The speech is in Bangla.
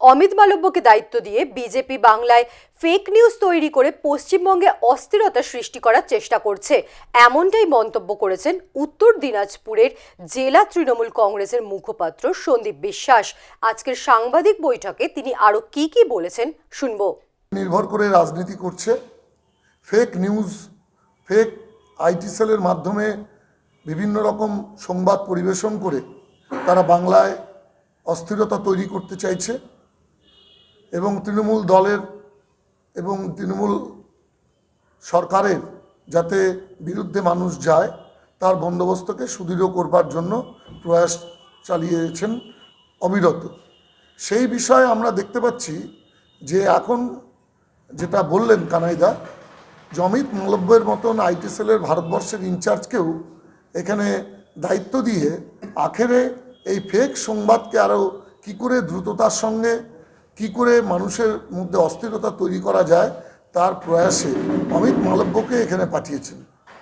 অমিত মালব্যকে দায়িত্ব দিয়ে বিজেপি বাংলায় ফেক নিউজ তৈরি করে পশ্চিমবঙ্গে অস্থিরতা সৃষ্টি করার চেষ্টা করছে। এমনটাই মন্তব্য করেছেন উত্তর দিনাজপুরের জেলা তৃণমূল কংগ্রেসের মুখপাত্র সন্দীপ বিশ্বাস। আজকের সাংবাদিক বৈঠকে তিনি আরও কি কি বলেছেন শুনব। নির্ভর করে রাজনীতি করছে। ফেক নিউজ ফেক আইটি সেলের মাধ্যমে বিভিন্ন রকম সংবাদ পরিবেশন করে তারা বাংলায় অস্থিরতা তৈরি করতে চাইছে। এবং তৃণমূল দলের এবং তৃণমূল সরকারের যাতে বিরুদ্ধে মানুষ যায়, তার বন্দোবস্তকে সুদৃঢ় করবার জন্য প্রয়াস চালিয়েছেন অবিরত। সেই বিষয়ে আমরা দেখতে পাচ্ছি যে এখন যেটা বললেন কানাইদা, জমিত মালব্যের মতন আইটি সেলের ভারতবর্ষের ইনচার্জকেও এখানে দায়িত্ব দিয়ে আখেরে এই ফেক সংবাদকে আরও কী করে দ্রুততার সঙ্গে কি করে মানুষের মধ্যে অস্থিরতা তৈরি করা যায় তার প্রয়াসে অমিত মালব্যকে এখানে পাঠিয়েছেন।